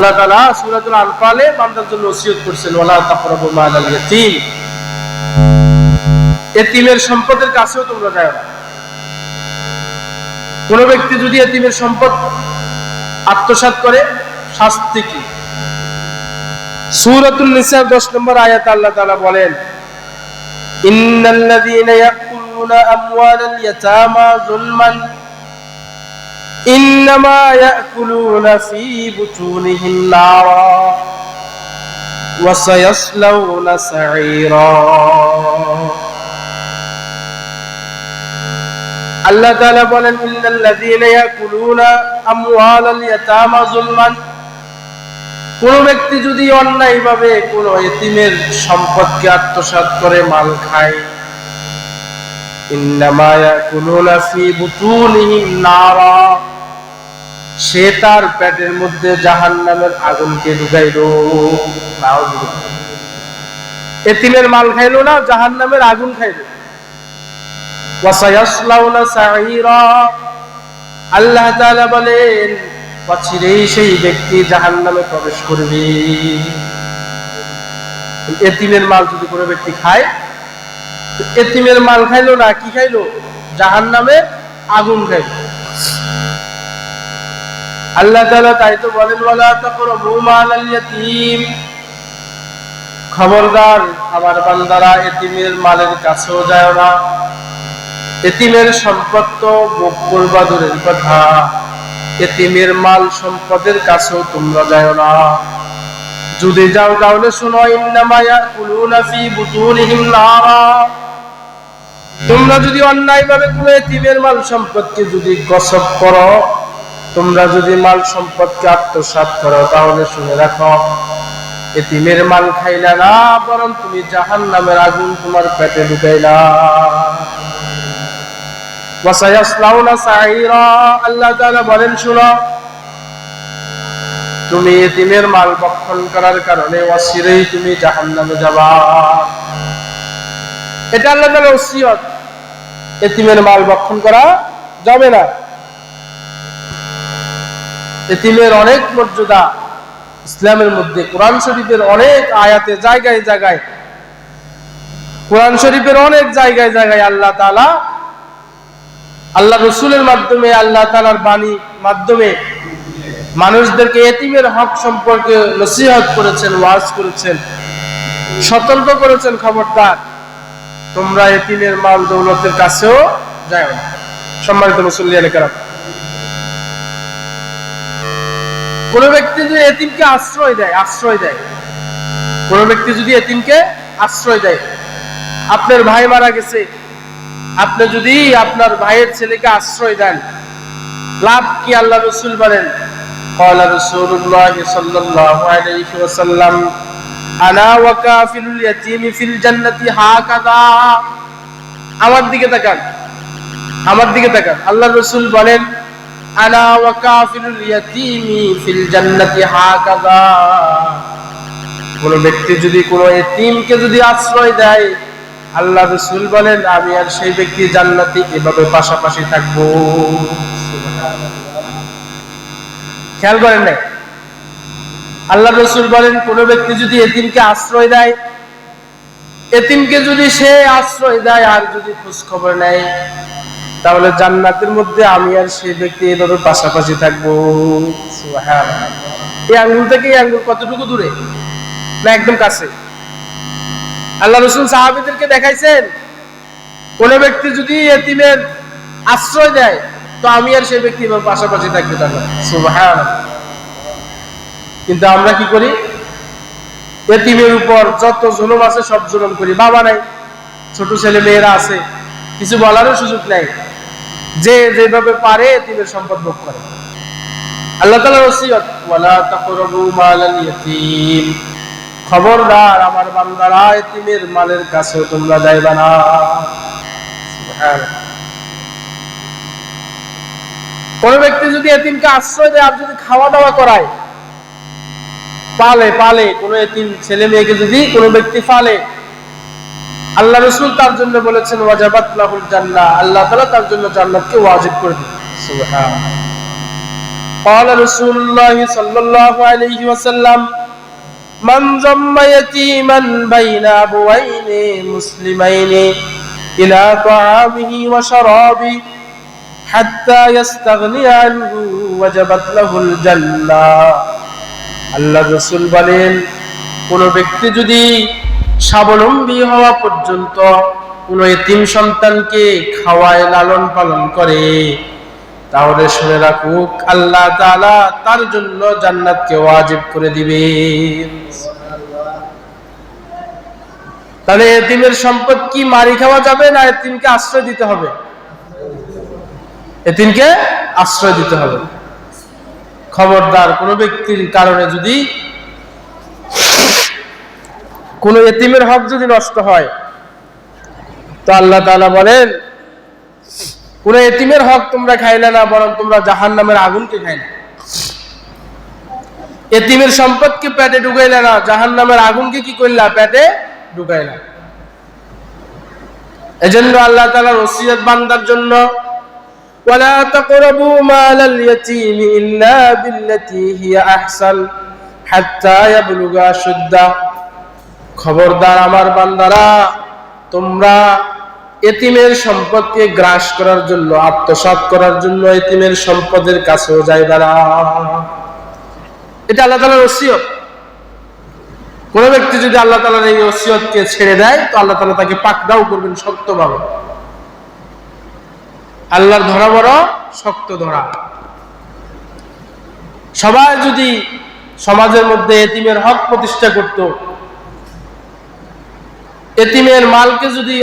আল্লাহ তাআলা সূরাতুল আনফালে জন্য ওসিয়ত সম্পদের কাছেও তোমরা যাও কোন ব্যক্তি যদি এতিমের সম্পদ আত্মসাৎ করে, শাস্তি কি? সূরাতুল নিসা 10 নম্বর আয়াত আল্লাহ তাআলা বলেন, ইন্নাল্লাযীনা ইয়াকুলুনা আমওয়ালাল ইয়াতামা যুলমান إنما يأكلون في بطونهم نارا وسيصلون سعيرا আল্লাহ তাআলা বলেন ইন্নাল্লাযীনা ইয়াকুলুনা আমওয়ালাল ইয়াতামা যুলমান কোন ব্যক্তি যদি অন্যায়ভাবে কোন এতিমের সম্পদকে আত্মসাৎ করে মাল খায় ইন্নামা ইয়াকুলুনা ফি বুতুনিহিম নারা সে তার পেটের মধ্যে জাহান্নামের আগুনকে ঢুকাইলো। এতিমের মাল খাইলো না, জাহান্নামের আগুন খাইলো। আল্লাহ বলেন সেই ব্যক্তি জাহান্নামে প্রবেশ করবে। এতিমের মাল যদি কোনো ব্যক্তি খায়, এতিমের মাল খাইলো না, কি খাইলো? জাহান্নামে আগুন খাইলো। আল্লাহ তাআলা তাই তো বলেন, ওয়ালা তাকরাবু মালাল ইয়াতীম। খবরদার, আমার বান্দারা, এতিমের মালের কাছেও যায় না। এতিমের সম্পদ তো ভোগ করবা কথা। এতিমের মাল সম্পদের কাছেও তোমরা যায় না। যদি যাও তাহলে শোনো তোমরা যদি অন্যায় ভাবে কোনো এতিমের মাল সম্পদকে যদি গসব করো তোমরা যদি মাল সম্পদকে আত্মসাৎ করো, তাহলে শুনে রাখো, এতিমের মাল খাইলা না, বরং তুমি জাহান নামের আগুন তোমার পেটে ঢুকাইলা আল্লাহ তাআলা বলেন, শুনো, তুমি এতিমের মাল বক্ষণ করার কারণে অচিরেই তুমি জাহান্নামে যাবা। এটা আল্লাহ তাআলা ওসিয়ত। এতিমের মাল বক্ষণ করা যাবে না। এতিমের অনেক মর্যাদা ইসলামের মধ্যে। কোরআন শরীফের অনেক আয়াতে জায়গায় জায়গায়, কোরআন শরীফের অনেক জায়গায় জায়গায় আল্লাহ তালা আল্লাহ রসুলের মাধ্যমে, আল্লাহ তালার বাণী মাধ্যমে মানুষদেরকে এতিমের হক সম্পর্কে নসিহত করেছেন, ওয়াজ করেছেন, সতর্ক করেছেন খবরদার। তোমরা এতিমের মাল দৌলতের কাছেও যাও না। সম্মানিত মুসল্লিয়ানে কোন ব্যক্তি যদি এতিমকে আশ্রয় দেয় আশ্রয় দেয় কোন ব্যক্তি যদি এতিমকে আশ্রয় দেয় আপনার ভাই মারা গেছে আপনি যদি আপনার ভাইয়ের ছেলেকে আশ্রয় দেন লাভ কি আল্লাহ রসুল বলেন قال رسول الله صلى الله عليه وسلم انا وكافل اليتيم في الجنه هكذا আমার দিকে তাকান আমার দিকে তাকান আল্লাহ রসুল বলেন ইয়াতীমি ফিল জান্নাতি হাকাযা। কোন ব্যক্তি যদি কোন এতিমকে যদি আশ্রয় দেয়, আল্লাহ রসুল বলেন, আমি আর সেই ব্যক্তি জান্নাতি এভাবে পাশাপাশি থাকব। খেয়াল করেন নাই? আল্লাহ রসুল বলেন, কোন ব্যক্তি যদি এতিমকে আশ্রয় দেয়, এতিমকে যদি সে আশ্রয় দেয় আর যদি খোঁজ খবর নেয় তাহলে জান্নাতের মধ্যে আমি আর সেই ব্যক্তি এভাবে পাশাপাশি থাকব। এই আঙ্গুল থেকে এই আঙ্গুল কতটুকু দূরে? না, একদম কাছে? আল্লাহ রসুল সাহাবিদেরকে দেখাইছেন, কোন ব্যক্তি যদি এতিমের আশ্রয় দেয়, তো আমি আর সেই ব্যক্তি এবার পাশাপাশি থাকবে তাহলে। কিন্তু আমরা কি করি? এতিমের উপর যত জুলুম আছে সব জুলুম করি। বাবা নাই, ছোট ছেলে মেয়েরা আছে, কিছু বলারও সুযোগ নাই। যে যেভাবে পারে এতিমের সম্পদ ভোগ করে। আল্লাহ তাআলা ওসিয়ত, ওয়ালা তাকরাবু মালাল ইয়াতীম। খবরদার আমার বান্দারা, এতিমের মালের কাছে তোমরা যাইবা না। সুবহানাল্লাহ। কোন ব্যক্তি যদি এতিমকে আশ্রয় দেয়, আর যদি খাওয়া দাওয়া করায়, পালে পালে, কোন এতিম ছেলে মেয়েকে যদি কোন ব্যক্তি পালে আল্লাহ রসুল তার জন্য বলেছেন ওয়াজাবাত লাহুল জান্নাহ আল্লাহ তাআলা তার জন্য জান্নাতকে ওয়াজিব করে দিয়েছেন সুবহানাল্লাহ قال رسول الله صلى الله عليه وسلم من ضم يتيما بين أبوين مسلمين إلى طعامه وشرابه حتى يستغني عنه وجبت له الجنة আল্লাহ রসুল বলেন কোন ব্যক্তি যদি স্বাবলম্বী হওয়া পর্যন্ত কোন এতিম সন্তানকে খাওয়ায় লালন পালন করে। তাহলে শুনে রাখুক, আল্লাহ তার জন্য জান্নাতকে ওয়াজিব করে দিবে তাহলে এতিমের সম্পদ কি মারি খাওয়া যাবে না এতিমকে আশ্রয় দিতে হবে? এতিমকে আশ্রয় দিতে হবে। খবরদার কোনো ব্যক্তির কারণে যদি কোন এতিমের হক যদি নষ্ট হয় তো আল্লাহ তাআলা বলেন কোন এতিমের হক তোমরা খাইলে না বরং তোমরা জাহান নামের আগুনকে খাইলে এতিমের সম্পদকে পেটে ঢুকাইলে না জাহান নামের আগুনকে কি করলা পেটে ঢুকাইলা এজন্য আল্লাহ তাআলার ওসিয়ত বান্দার জন্য ولا تقربوا مال اليتيم إلا بالتي هي أحسن حتى يبلغ أشده খবরদার আমার বান্দারা, তোমরা এতিমের সম্পদকে গ্রাস করার জন্য, আত্মসাৎ করার জন্য এতিমের সম্পদের কাছেও যাইবে না। এটা আল্লাহ তালার ওসিয়ত। কোন ব্যক্তি যদি আল্লাহ তালার এই ওসিয়তকে ছেড়ে দেয়, তো আল্লাহ তালা তাকে পাকড়াও করবেন শক্তভাবে। আল্লাহর ধরা বড়, শক্ত ধরা। সবাই যদি সমাজের মধ্যে এতিমের হক প্রতিষ্ঠা করত এতিমের মালকে যদি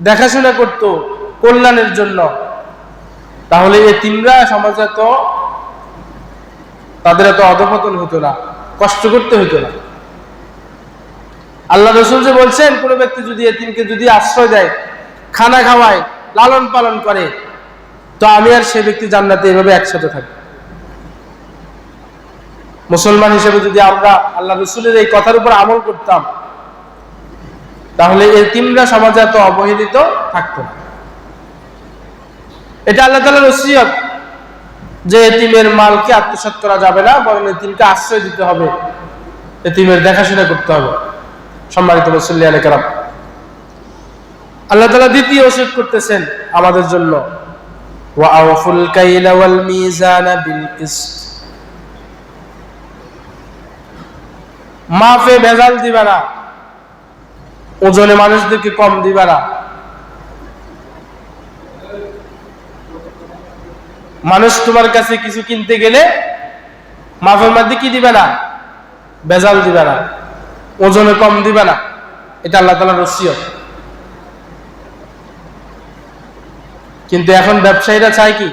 দেখাশোনা করত কল্যাণের জন্য, তাহলে এতিমরা সমাজে তো তাদের এত অধপতন হতো না, কষ্ট করতে হতো না। আল্লাহ রসুল যে বলছেন, কোন ব্যক্তি যদি এতিমকে যদি আশ্রয় দেয়, খানা খাওয়ায়, লালন পালন করে, তো আমি আর সে ব্যক্তি জান্নাতে এভাবে একসাথে থাকি মুসলমান হিসেবে যদি আমরা আল্লাহ রসুলের এই কথার উপর আমল করতাম তাহলে এতিমরা সমাজে এত অবহেলিত থাকতো এটা আল্লাহ তালার ওসিয়ত যে এতিমের মালকে আত্মসাৎ করা যাবে না, বরং এতিমকে আশ্রয় দিতে হবে। এতিমের দেখাশোনা করতে হবে। সম্মানিত মুসল্লি আলাইকারাম আল্লাহ তালা দ্বিতীয় ওষুধ করতেছেন আমাদের জন্য। মাফে ভেজাল দিবা না। ওজনে মানুষদেরকে কম দিবা না। মানুষ তোমার কাছে কিছু কিনতে গেলে মাফের মধ্যে কি দিবে না? ভেজাল দিবে না। ওজনে কম দিবে না। এটা আল্লাহ তালার রসিয়ত কিন্তু এখন ব্যবসায়ীরা চায় কি?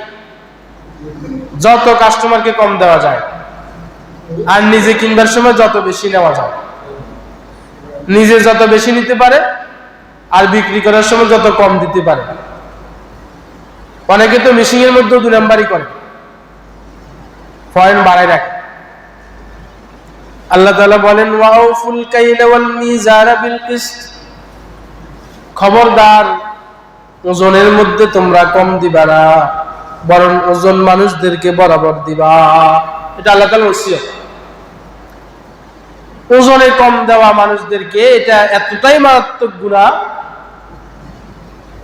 যত কাস্টমারকে কম দেওয়া যায়, আর নিজে কিনবার সময় যত বেশি নেওয়া যায়। নিজে যত বেশি নিতে পারে আর বিক্রি করার সময় যত কম দিতে পারে। অনেকে তো মেশিং এর মধ্যে দু নাম্বারই করে। পয়েন্ট বাড়ায় রাখে। আল্লাহ তাআলা বলেন ওয়াউফুল কাইলা ওয়াল মিজানা বিল কিসত খবরদার ওজনের মধ্যে তোমরা কম দিবা না, বরং ওজন মানুষদেরকে বরাবর দিবা। এটা আল্লাহ তাআলার ওসিয়ত। ওজনে কম দেওয়া মানুষদেরকে এটা এতটাই মারাত্মক গুণা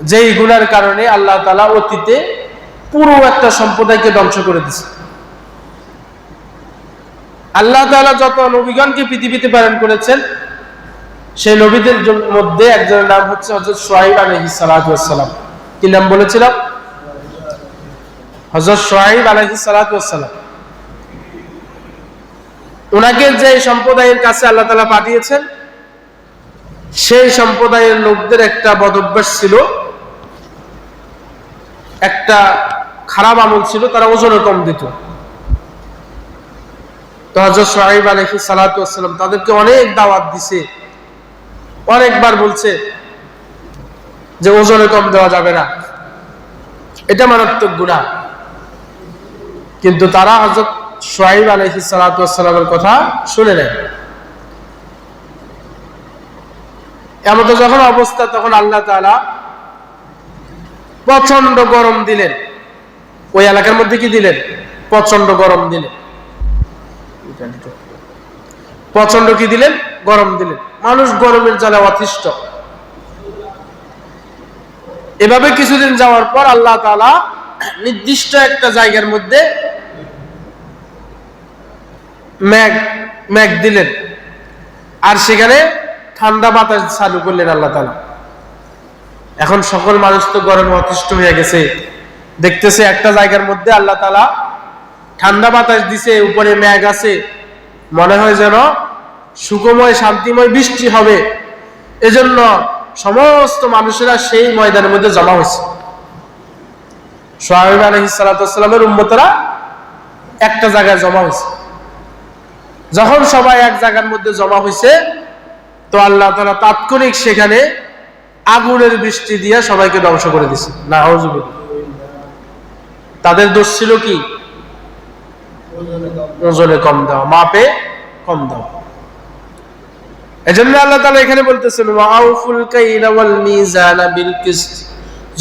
যেই গুণার কারণে আল্লাহ তালা অতীতে পুরো একটা সম্প্রদায়কে ধ্বংস করে দিছে আল্লাহ তালা যত নবীগণকে পৃথিবীতে প্রেরণ করেছেন, সেই নবীদের মধ্যে একজনের নাম হচ্ছে হজরত সোহাইব আলহি সালাম। কি নাম বলেছিলাম? হজরত সোহাইব আলহি সালাম। ওনাকে যে সম্প্রদায়ের কাছে আল্লাহ তালা পাঠিয়েছেন, সেই সম্প্রদায়ের লোকদের একটা বদভ্যাস ছিল। একটা খারাপ আমল ছিল, তারা ওজনে কম দিত। তো হজরত সোহাইব আলহি সালাম তাদেরকে অনেক দাওয়াত দিছে। অনেকবার বলছে যে ওজনে কম দেওয়া যাবে না। এটা মারাত্মক গুণা কিন্তু তারা হজরত সোহাইব আলহি সালাতামের কথা শুনে নেয় এমতো যখন অবস্থা, তখন আল্লাহ তাআলা প্রচণ্ড গরম দিলেন। ওই এলাকার মধ্যে কি দিলেন? প্রচণ্ড গরম দিলেন। প্রচণ্ড কি দিলেন? গরম দিলেন। মানুষ গরমের জ্বালা অতিষ্ঠ। এভাবে কিছুদিন যাওয়ার পর আল্লাহ তাআলা নির্দিষ্ট একটা জায়গার মধ্যে ম্যাগ ম্যাগ দিলেন। আর সেখানে ঠান্ডা বাতাস চালু করলেন আল্লাহ তালা এখন সকল মানুষ তো গরমে অতিষ্ঠ হয়ে গেছে। দেখতেছে একটা জায়গার মধ্যে আল্লাহ তালা ঠান্ডা বাতাস দিছে, উপরে ম্যাগ আছে। মনে হয় যেন সুখময়, শান্তিময় বৃষ্টি হবে। এজন্য সমস্ত মানুষেরা সেই ময়দানের মধ্যে জমা হয়েছে। সোহাবিব আলহিসালামের উম্মতরা একটা জায়গায় জমা হয়েছে। যখন সবাই এক জায়গার মধ্যে জমা হয়েছে তো আল্লাহ তারা তাৎক্ষণিক সেখানে আগুনের বৃষ্টি দিয়ে সবাইকে ধ্বংস করে দিছে। না তাদের দোষ ছিল কি? ওজনে কম দেওয়া মাপে কম দেওয়া এজন্য আল্লাহ তাআলা এখানে বলতেছেন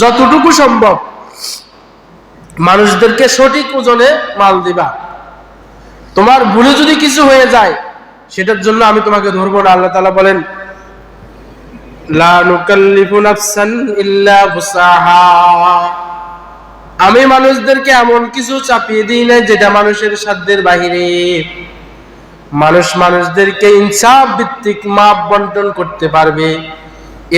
যতটুকু সম্ভব, মানুষদেরকে সঠিক ওজনে মাল দিবা। তোমার ভুলে যদি কিছু হয়ে যায়, সেটার জন্য আমি তোমাকে ধরবো না। আল্লাহ তালা বলেন আমি মানুষদেরকে এমন কিছু চাপিয়ে দিই না যেটা মানুষের সাধ্যের বাহিরে। মানুষ মানুষদেরকে ইনসাফ ভিত্তিক মাপ বন্টন করতে পারবে।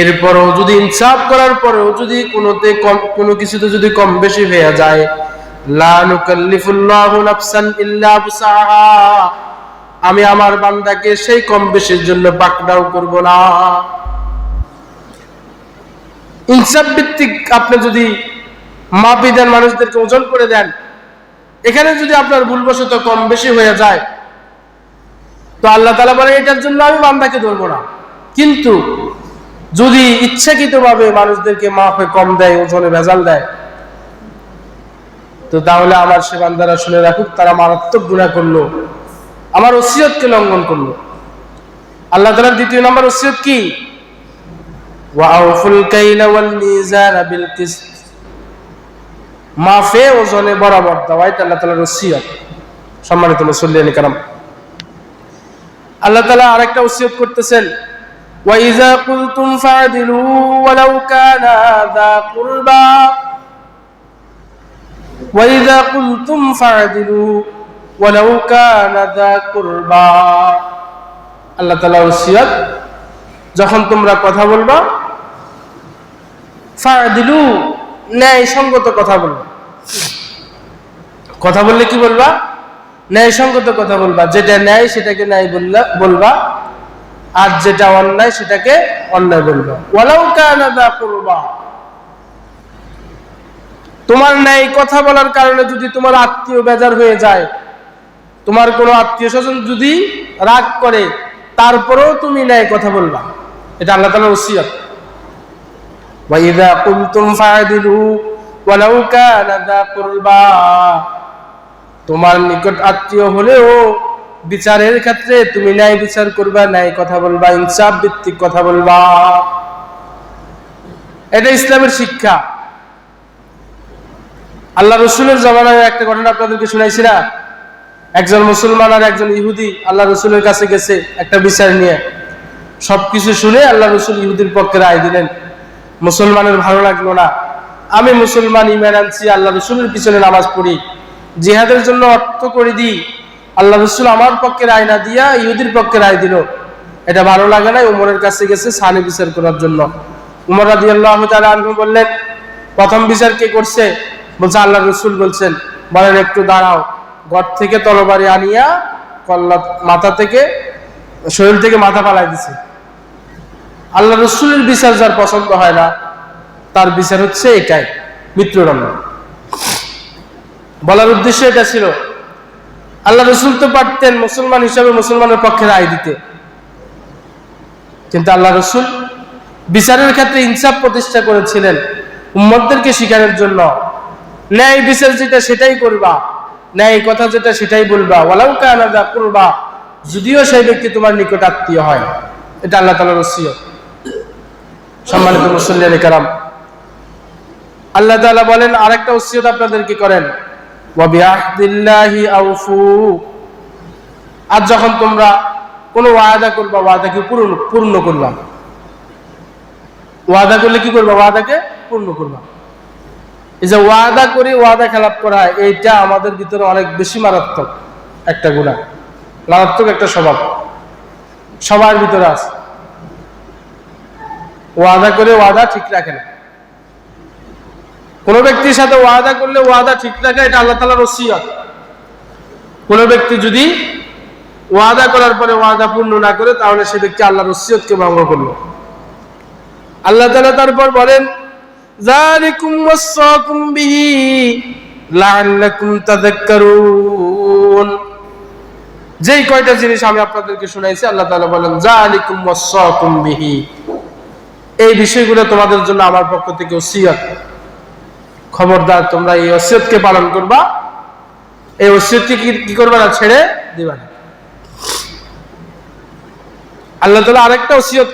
এরপরও যদি ইনসাফ করার পরেও যদি কোনোতে কম কোনো কিছুতে যদি কম বেশি হয়ে যায় আমি আমার বান্দাকে সেই কম বেশির জন্য পাকড়াও করব না। ইনসাফ ভিত্তিক আপনি যদি মাপি দেন মানুষদেরকে ওজন করে দেন, এখানে যদি আপনার ভুলবশত কম বেশি হয়ে যায়, তো আল্লাহ তালা বলে, এটার জন্য আমি বান্দাকে ধরবো না। কিন্তু যদি ইচ্ছাকৃত ভাবে মানুষদেরকে মাপে কম দেয়, ওজনে ভেজাল দেয় তো তাহলে আমার সে বান্দারা শুনে রাখুক তারা মারাত্মক গুণা করলো আমার ওসিয়তকে লঙ্ঘন করলো আল্লাহ তালার দ্বিতীয় নম্বর ওসিয়ত কি ওয়াউফুল কাইলা ওয়াল মিজান বিল কিসত মাফে ওজনে বরাবর দেওয়া এটা আল্লাহ তালার ওসিয়ত সম্মানিত মুসল্লিয়ানি কারাম আল্লাহ তালা আরেকটা ওসিয়ত করতেছেন وإذا قلتم فاعدلوا ولو كان ذا قربى وإذا قلتم فاعدلوا ولو كان ذا قربى আল্লাহ তালা ওসিয়ত যখন তোমরা কথা বলবা ফাদিলু ন্যায় সঙ্গত কথা বলবা কথা বললে কি বলবা ন্যায় সঙ্গত কথা বলবা যেটা ন্যায় সেটাকে ন্যায় বললা বলবা আর যেটা অন্যায় সেটাকে অন্যায় বলবা ওয়ালাউ কানা দা করবা তোমার ন্যায় কথা বলার কারণে যদি তোমার আত্মীয় বেজার হয়ে যায় তোমার কোনো আত্মীয় স্বজন যদি রাগ করে তারপরেও তুমি ন্যায় কথা বলবা এটা আল্লাহ তালার ওসিয়ত وإذا قلتم فاعدلوا ولو كان ذا قربى তোমার নিকট আত্মীয় হলেও বিচারের ক্ষেত্রে তুমি ন্যায় বিচার করবা ন্যায় কথা বলবা ইনসাফ ভিত্তিক কথা বলবা এটা ইসলামের শিক্ষা আল্লাহ রসুলের জমানায় একটা ঘটনা আপনাদেরকে শুনাইছি না? একজন মুসলমান আর একজন ইহুদি আল্লাহ রসুলের কাছে গেছে একটা বিচার নিয়ে। সবকিছু শুনে আল্লাহ রসুল ইহুদির পক্ষে রায় দিলেন। মুসলমানের ভালো লাগল না। আমি মুসলমান ইমান আনছি, আল্লাহ রসুলের পিছনে নামাজ পড়ি। জিহাদের জন্য অর্থ করে দিই। আল্লাহ রসুল আমার পক্ষে রায় না দিয়া ইহুদির পক্ষে রায় দিল। এটা ভালো লাগে না উমরের কাছে গেছে সানি বিচার করার জন্য। উমর রাদি আল্লাহ আনহু বললেন, প্রথম বিচার কে করছে? বলছে আল্লাহ রসুল বলছেন, বলেন, একটু দাঁড়াও। ঘর থেকে তলবারি আনিয়া কল্লা মাথা থেকে, শরীর থেকে মাথা পালাই দিছে। আল্লাহ রসুলের বিচার যার পছন্দ হয় না, তার বিচার হচ্ছে এটাই মৃত্যুদণ্ড বলার উদ্দেশ্য এটা ছিল, আল্লাহ রসুল তো পারতেন মুসলমান হিসাবে মুসলমানের পক্ষে রায় দিতে। কিন্তু আল্লাহ রসুল বিচারের ক্ষেত্রে ইনসাফ প্রতিষ্ঠা করেছিলেন উম্মদদেরকে শিকারের জন্য। ন্যায় বিচার যেটা সেটাই করবা। ন্যায় কথা যেটা সেটাই বলবা। ওয়ালাউ কানাদা করবা। যদিও সেই ব্যক্তি তোমার নিকট আত্মীয় হয়। এটা আল্লাহ তালার রসিয়ত সম্মানিত মুসল্লিয়ান কারাম, আল্লাহ তাআলা বলেন, আরেকটা ওসিয়ত আপনাদেরকে করেন? আর যখন তোমরা কোনো ওয়াদা করবা, ওয়াদাকে পূর্ণ পূর্ণ করবা। ওয়াদা করলে কি করবা? ওয়াদাকে পূর্ণ করবা। এই যে ওয়াদা করি, ওয়াদা খেলাপ করা, এইটা আমাদের ভিতরে অনেক বেশি মারাত্মক একটা গুণা মারাত্মক একটা স্বভাব। সবার ভিতরে আছে। ওয়াদা করে ওয়াদা ঠিক রাখে না। কোন ব্যক্তির সাথে ওয়াদা করলে ওয়াদা ঠিক রাখে, এটা আল্লাহ তালার ওসিয়ত। কোন ব্যক্তি যদি ওয়াদা করার পরে ওয়াদা পূর্ণ না করে, তাহলে সে ব্যক্তি আল্লাহর ওসিয়তকে ভঙ্গ করল। আল্লাহ তালা তারপর বলেন যালিকুম ওয়াসাকুম বিহি লাআল্লাকুম তাযাক্কারুন। যেই কয়টা জিনিস আমি আপনাদেরকে শুনাইছি, আল্লাহ তাআলা বলেন, যালিকুম ওয়াসাকুম বিহি। এই বিষয়গুলো তোমাদের জন্য আমার পক্ষ থেকে ওসিয়ত। খবরদার, তোমরা এই ওসিয়তকে পালন করবা। এই ওসিয়তকে কি কি করবে না ছেড়ে দিবা না? আল্লাহ তাআলা আরেকটা ওসিয়ত